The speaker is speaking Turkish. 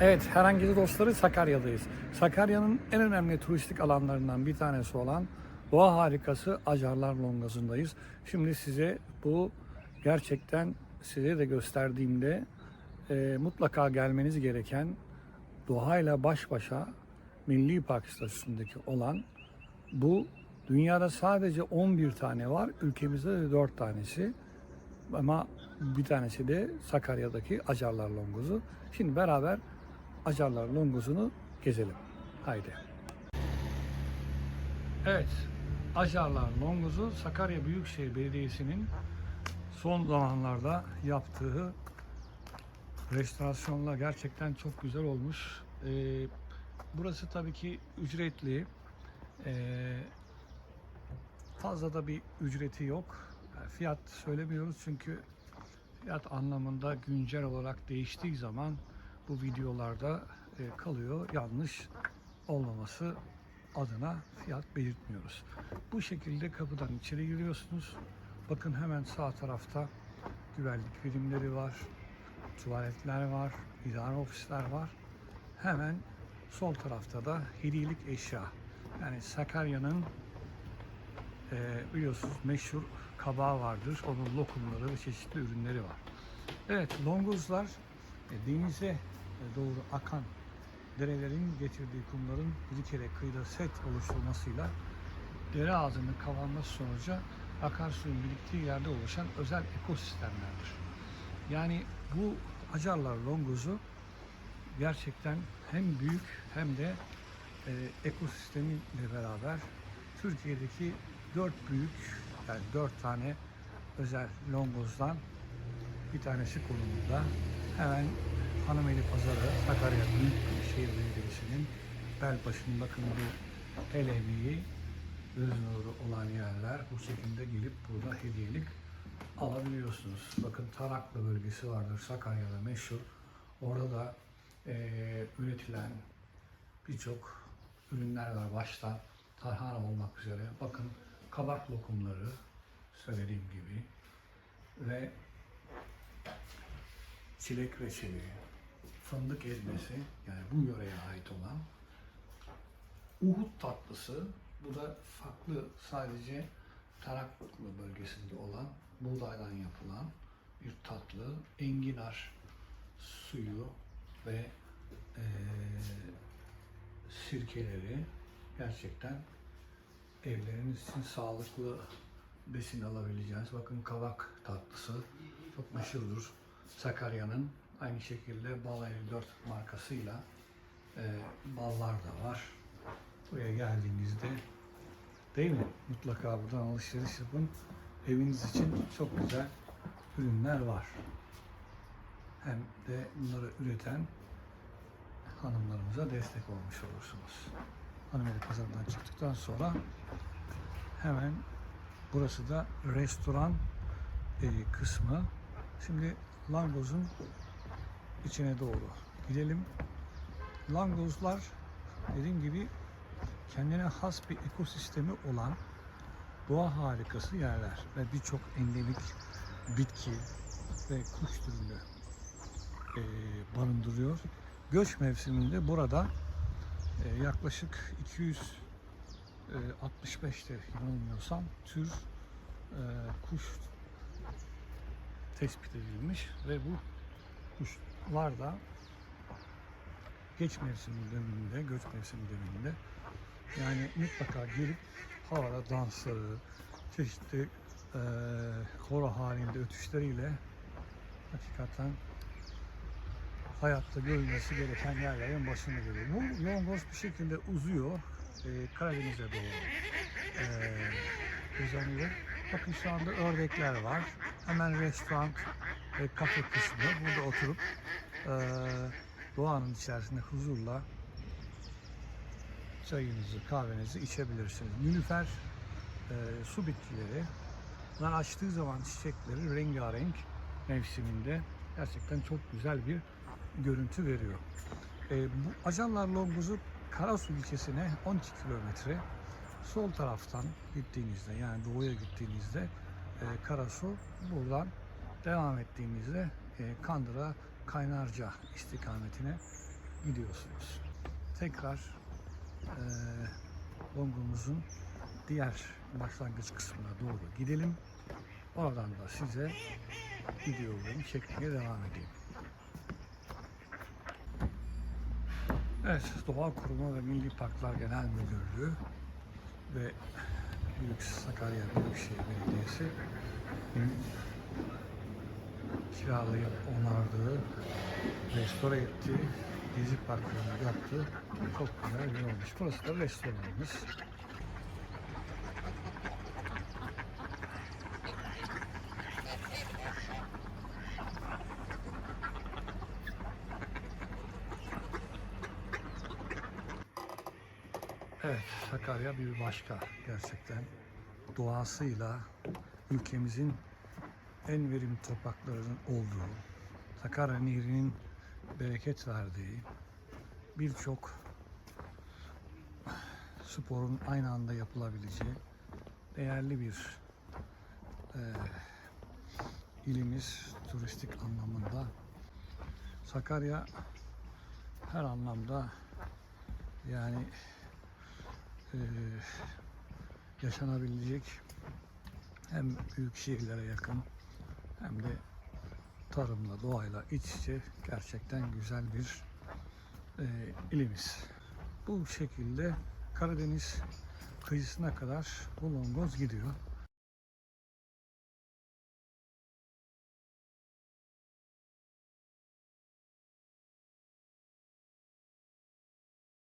Evet, herhangi dostları Sakarya'dayız. Sakarya'nın en önemli turistik alanlarından bir tanesi olan doğa harikası Acarlar Longazı'ndayız. Şimdi size bu gerçekten size de gösterdiğimde e, mutlaka gelmeniz gereken doğayla baş başa Milli Park statüsündeki olan bu dünyada sadece 11 tane var. Ülkemizde de 4 tanesi. Ama bir tanesi de Sakarya'daki Acarlar Longozu. Şimdi beraber Acarlar Longozu'nu gezelim. Haydi. Evet, Acarlar Longozu Sakarya Büyükşehir Belediyesi'nin son zamanlarda yaptığı restorasyonla gerçekten çok güzel olmuş. Ee, burası tabii ki ücretli. Ee, fazla da bir ücreti yok. Yani fiyat söylemiyoruz çünkü fiyat anlamında güncel olarak değiştiği zaman bu videolarda e, kalıyor. Yanlış olmaması adına fiyat belirtmiyoruz. Bu şekilde kapıdan içeri giriyorsunuz. Bakın hemen sağ tarafta güvenlik birimleri var, tuvaletler var, idare ofisler var. Hemen sol tarafta da hediyelik eşya. Yani Sakarya'nın e, biliyorsunuz meşhur kabağı vardır. Onun lokumları ve çeşitli ürünleri var. Evet, longozlar denize e, doğru akan derelerin getirdiği kumların bir kere kıyıda set oluşturmasıyla dere ağzının kavanması sonucu akarsuyun biriktiği yerde oluşan özel ekosistemlerdir. Yani bu Acarlar longozu gerçekten hem büyük hem de e, ekosistemiyle beraber Türkiye'deki dört büyük yani dört tane özel longozdan bir tanesi konumunda. Hemen Hanımeli Pazarı, Sakarya Büyükşehir Belediyesi'nin Belbaşı'nın bakın bu el emeği göz nuru olan yerler bu şekilde gelip burada hediyelik alabiliyorsunuz. Bakın Taraklı bölgesi vardır Sakarya'da meşhur. Orada da eee, üretilen birçok ürünler var başta tarhana olmak üzere. Bakın kabak lokumları söylediğim gibi ve çilek reçeli, fındık ezmesi yani bu yöreye ait olan Uhud tatlısı bu da farklı sadece Taraklı bölgesinde olan buğdaydan yapılan bir tatlı enginar suyu ve eee, sirkeleri gerçekten evleriniz için sağlıklı besin alabileceğiniz. Bakın kavak tatlısı çok meşhurdur. Sakarya'nın aynı şekilde Bal 54 markasıyla e, ballar da var. Buraya geldiğinizde değil mi? Mutlaka buradan alışveriş yapın. Eviniz için çok güzel ürünler var. Hem de bunları üreten hanımlarımıza destek olmuş olursunuz. Hanımeli pazarından çıktıktan sonra hemen burası da restoran e, kısmı. Şimdi Langoz'un içine doğru gidelim. Langozlar dediğim gibi kendine has bir ekosistemi olan doğa harikası yerler ve birçok endemik bitki ve kuş türünü e, barındırıyor. Göç mevsiminde burada e, yaklaşık 265'te yanılmıyorsam tür e, kuş tespit edilmiş ve bu kuşlar da geç mevsimi döneminde, göç mevsimi döneminde yani mutlaka gelip havada dansları, çeşitli e, koro halinde ötüşleriyle hakikaten hayatta görülmesi gereken yerlerin başında geliyor. Bu Yongoz bir şekilde uzuyor e, Karadeniz'e doğru e, uzanıyor. Bakın şu anda ördekler var. Hemen restoran ve kafe kısmı. Burada oturup e, doğanın içerisinde huzurla çayınızı, kahvenizi içebilirsiniz. Nilüfer e, su bitkileri. Bunlar açtığı zaman çiçekleri rengarenk mevsiminde gerçekten çok güzel bir görüntü veriyor. E, bu Acanlar Longozu Karasu ilçesine 12 kilometre sol taraftan gittiğinizde yani doğuya gittiğinizde Karasu buradan devam ettiğimizde e, Kandıra Kaynarca istikametine gidiyorsunuz. Tekrar eee Longumuzun diğer başlangıç kısmına doğru gidelim. Oradan da size videolarımı çekmeye devam edeyim. Evet, Doğa Koruma ve Milli Parklar Genel Müdürlüğü ve Büyük Sakarya Büyükşehir Belediyesi kiralayıp onardığı, restore ettiği gezi parklarını yaptığı çok güzel bir olmuş. Burası da restoranımız. Evet, Sakarya bir başka gerçekten. Doğasıyla ülkemizin en verimli topraklarının olduğu, Sakarya Nehri'nin bereket verdiği, birçok sporun aynı anda yapılabileceği değerli bir eee, ilimiz turistik anlamında. Sakarya her anlamda yani eee, yaşanabilecek hem büyük şehirlere yakın hem de tarımla, doğayla iç içe gerçekten güzel bir eee, ilimiz. Bu şekilde Karadeniz kıyısına kadar bu longoz gidiyor.